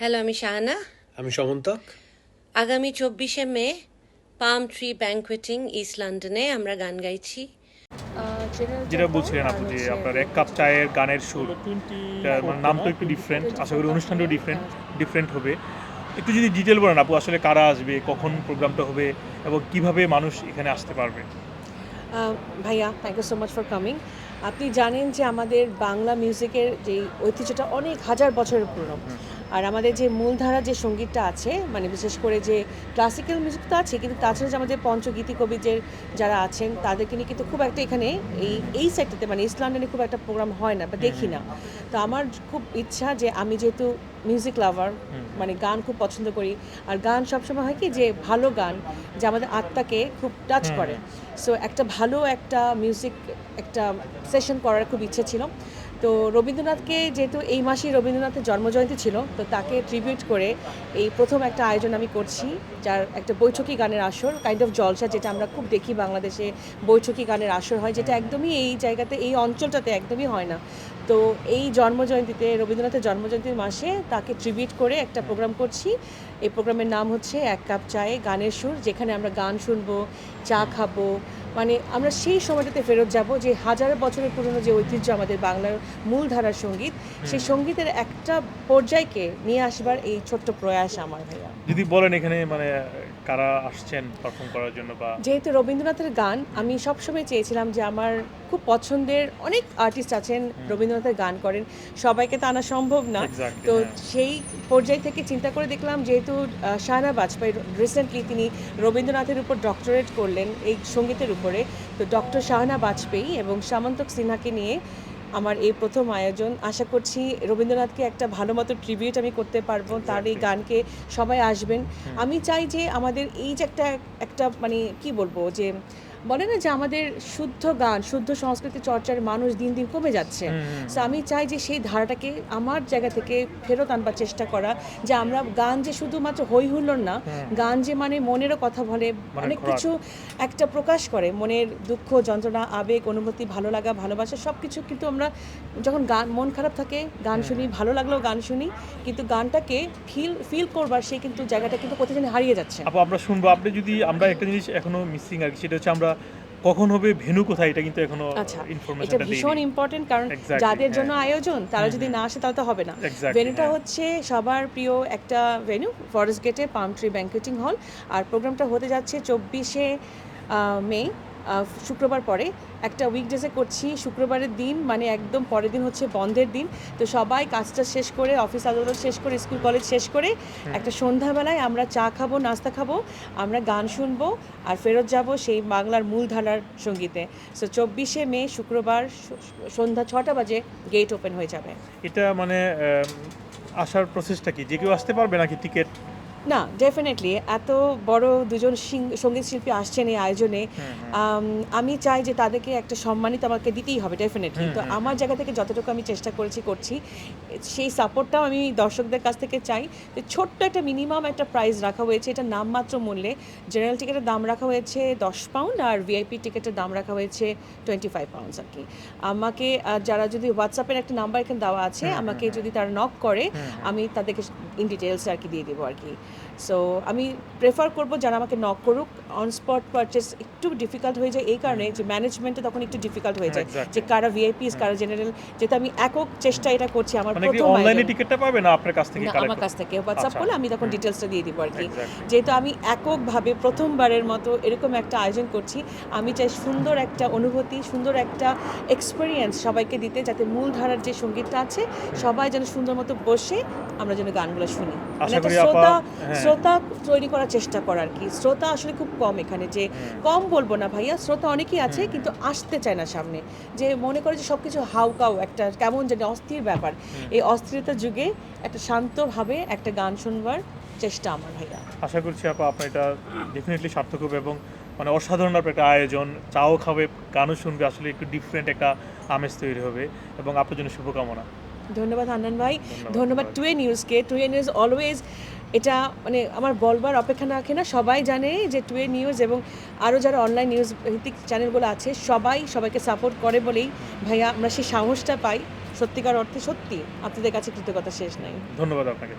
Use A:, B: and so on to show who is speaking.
A: Hello আমি শাহানা।
B: আমি সমন্তক।
A: আগামী চব্বিশে মে পাম ট্রি ব্যাংকুয়েটিং ইস্ট লন্ডনে আমরা গান গাইছি।
C: যেটা বলছিলেন আপনি যে আপনার এক কাপ চায়ের গানের সুর এটার মানে নাম তো একটু ডিফারেন্ট আশা করি অনুষ্ঠানটাও ডিফারেন্ট ডিফারেন্ট হবে। একটু যদি ডিটেল বলেন আপু আসলে কারা আসবে কখন প্রোগ্রামটা হবে এবং কীভাবে মানুষ এখানে আসতে পারবে?
D: ভাইয়া thank you so much for coming আপনি জানেন যে আমাদের বাংলা মিউজিকের যে ঐতিহ্যটা অনেক হাজার বছরের পুরনো। আর আমাদের যে মূলধারা যে সঙ্গীতটা আছে মানে বিশেষ করে যে ক্লাসিক্যাল মিউজিক তো আছে কিন্তু তাছাড়া যে আমাদের পঞ্চগীতি কবিদের যারা আছেন তাদেরকে নিয়ে কিন্তু খুব একটা এখানে এই এই সাইডটাতে মানে ইস্ট লন্ডনে খুব একটা প্রোগ্রাম হয় না বা দেখি না। তো আমার খুব ইচ্ছা যে আমি যেহেতু মিউজিক লাভার মানে গান খুব পছন্দ করি আর গান সবসময় হয় কি যে ভালো গান যে আমাদের আত্মাকে খুব টাচ করে। সো একটা ভালো একটা মিউজিক একটা সেশন করার খুব ইচ্ছে ছিল। তো রবীন্দ্রনাথকে যেহেতু এই মাসেই রবীন্দ্রনাথের জন্মজয়ন্তী ছিল, তো তাকে ট্রিবিউট করে এই প্রথম একটা আয়োজন আমি করছি, যার একটা বৈঠকি গানের আসর কাইন্ড অফ জলসা যেটা আমরা খুব দেখি বাংলাদেশে, বৈঠকি গানের আসর হয়, যেটা একদমই এই জায়গাতে, এই অঞ্চলটাতে একদমই হয় না। তো এই জন্মজয়ন্তীতে, রবীন্দ্রনাথের জন্মজয়ন্তীর মাসে তাকে ট্রিবিউট করে একটা প্রোগ্রাম করছি। এই প্রোগ্রামের নাম হচ্ছে এক কাপ চায়ে, গানের সুর, যেখানে আমরা গান শুনব, চা খাব মানে আমরা সেই সময়টাতে ফেরত যাব যে হাজার বছরের পুরনো যে ঐতিহ্য আমাদের বাংলার মূল ধারার সংগীত সেই সঙ্গীতের একটা পর্যায়কে নিয়ে আসবার এই ছোট্ট প্রয়াস আমার ভাইয়া।
C: যদি বলেন এখানে মানে কারা আসছেন পারফর্ম করার জন্য বা
D: যেহেতু রবীন্দ্রনাথের গান আমি সবসময় চেয়েছিলাম যে আমার খুব পছন্দের অনেক আর্টিস্ট আছেন রবীন্দ্রনাথের গান করেন সবাইকে তো আনা সম্ভব না। তো
C: হ্যাঁ।
D: সেই পর্যায় থেকে চিন্তা করে দেখলাম যেহেতু শাহনা বাজপেয়ী রিসেন্টলি তিনি রবীন্দ্রনাথের উপর ডক্টরেট করলেন এই সঙ্গীতের উপরে। তো ডক্টর শাহনা বাজপেয়ী এবং সামন্তক সিনহাকে নিয়ে আমার এই প্রথম আয়োজন। আশা করছি রবীন্দ্রনাথকে একটা ভালো মতো ট্রিবিউট আমি করতে পারব তার এই গানকে সবাই আসবেন। আমি চাই যে আমাদের এই যে একটা একটা মানে কি বলব যে বলে না যে আমাদের শুদ্ধ গান শুদ্ধ সংস্কৃতি চর্চার মানুষ দিন দিন কমে যাচ্ছে। সো আমি চাই যে সেই ধারাটাকে আমার জায়গা থেকে ফেরত আনবার চেষ্টা করা যে আমরা গান যে শুধুমাত্র হই হুল্লোড় না গান যে মানে মনেরও কথা বলে অনেক কিছু একটা প্রকাশ করে। মনের দুঃখ যন্ত্রণা আবেগ অনুভূতি ভালো লাগা ভালোবাসা সব কিছু কিন্তু আমরা যখন গান মন খারাপ থাকে গান শুনি ভালো লাগলেও গান শুনি কিন্তু গানটাকে ফিল ফিল করবার সেই কিন্তু জায়গাটা কিন্তু কোথায় হারিয়ে যাচ্ছে।
C: আপু আমরা শুনব। আপনি যদি আমরা একটা জিনিস এখনও মিসিং আর কি সেটা হচ্ছে আমরা কখন হবে ভেনু কোথায় এটা কিন্তু এখনও
D: আচ্ছা এটা ভীষণ ইম্পর্টেন্ট কারণ যাদের জন্য
C: হ্যাঁ।
D: আয়োজন তারা যদি না আসে তাহলে তো হবে না। ভেনুটা
C: হ্যাঁ।
D: হচ্ছে সবার প্রিয় একটা ভেনু ফরেস্ট গেটে পাম ট্রি ব্যাংকেটিং হল আর প্রোগ্রামটা হতে যাচ্ছে চব্বিশে মে। শুক্রবার পরে একটা উইকডেজে করছি শুক্রবারের দিন মানে একদম পরের দিন হচ্ছে বন্ধের দিন। তো সবাই কাজটা শেষ করে অফিস আদালত শেষ করে স্কুল কলেজ শেষ করে একটা সন্ধ্যাবেলায় আমরা চা খাব নাস্তা খাব আমরা গান শুনব আর ফেরত যাব সেই বাংলার মূলধারার সঙ্গীতে। সো চব্বিশে মে শুক্রবার সন্ধ্যা ছটা বাজে গেট ওপেন হয়ে যাবে।
C: এটা মানে আসার প্রসেসটা কি? যে কেউ আসতে পারবে নাকি টিকিট
D: না ডেফিনেটলি এত বড় দুজন সংগীত শিল্পী আসছেন এই আয়োজনে আমি চাই যে তাদেরকে একটা সম্মানিত আমাকে দিতেই হবে ডেফিনেটলি তো আমার জায়গা থেকে যতটুকু আমি চেষ্টা করেছি করছি সেই সাপোর্টটাও আমি দর্শকদের কাছ থেকে চাই। যে ছোট্ট একটা মিনিমাম একটা প্রাইস রাখা হয়েছে এটা নামমাত্র মূল্যে। জেনারেল টিকিটের দাম রাখা হয়েছে দশ পাউন্ড আর ভিআইপি টিকিটের দাম রাখা হয়েছে টোয়েন্টি ফাইভ পাউন্ডস আর কি। আমাকে যারা যদি হোয়াটসঅ্যাপের একটা নাম্বার এখানে দেওয়া আছে আমাকে যদি তারা নক করে আমি তাদেরকে ইন ডিটেলস আর কি দিয়ে দেবো আর কি। সো আমি প্রেফার করব যারা আমাকে নক করুক অন স্পট পারচেস একটু ডিফিকাল্ট হয়ে যায় এই কারণে যে ম্যানেজমেন্টে তখন একটু ডিফিকাল্ট হয়ে যায় যে কারা ভিআইপিস কারা জেনারেল যেহেতু আমি একক চেষ্টা এটা করছি আমার
C: মানে
D: প্রথম
C: অনলাইনে। টিকিটটা পাবে না আপনার কাছ থেকে
D: না, আমার কাছ থেকে হোয়াটসঅ্যাপ
C: আচ্ছা।
D: করলে আমি তখন ডিটেলসটা দিয়ে দিব আর কি যেহেতু আমি এককভাবে প্রথমবারের মতো এরকম একটা আয়োজন করছি আমি চাই সুন্দর একটা অনুভূতি সুন্দর একটা এক্সপিরিয়েন্স সবাইকে দিতে যাতে মূল ধারার যে সঙ্গীতটা আছে সবাই যেন সুন্দর মতো বসে আমরা যেন গানগুলো শুনি মানে একটা শ্রোতা। শ্রোতা তৈরি করার চেষ্টা করা আর কি। শ্রোতা আসলে খুব কম এখানে যে কম বলব না ভাইয়া শ্রোতা অনেকেই আছে কিন্তু আসতে চায় না সামনে। যে মনে করে যে সব কিছু হাউকাউ একটা কেমন জানি অস্থির ব্যাপার। এই অস্থিরতার যুগে একটা শান্তভাবে একটা গান শুনবার চেষ্টা আমার ভাইয়া।
C: আশা করছি আপা আপনার এটা ডেফিনেটলি সার্থক হবে এবং মানে অসাধারণ আপনার একটা আয়োজন চাও খাবে গানও শুনবে আসলে একটু ডিফারেন্ট একটা আমেজ তৈরি হবে এবং আপনার জন্য শুভকামনা।
D: ধন্যবাদ হান্নান ভাই।
C: ধন্যবাদ,
D: ধন্যবাদ টুয়ে নিউজকে। টুয়ে নিউজ অলওয়েজ এটা মানে আমার বলবার অপেক্ষা না রাখে না। সবাই জানে যে টুয়ে নিউজ এবং আরও যারা অনলাইন নিউজ ভিত্তিক চ্যানেলগুলো আছে, সবাই সবাইকে সাপোর্ট করে বলেই ভাইয়া আমরা সেই সাহসটা পাই। সত্যিকার অর্থে সত্যি, আপনাদের কাছে কৃতজ্ঞতা শেষ নাই।
C: ধন্যবাদ আপনাকে।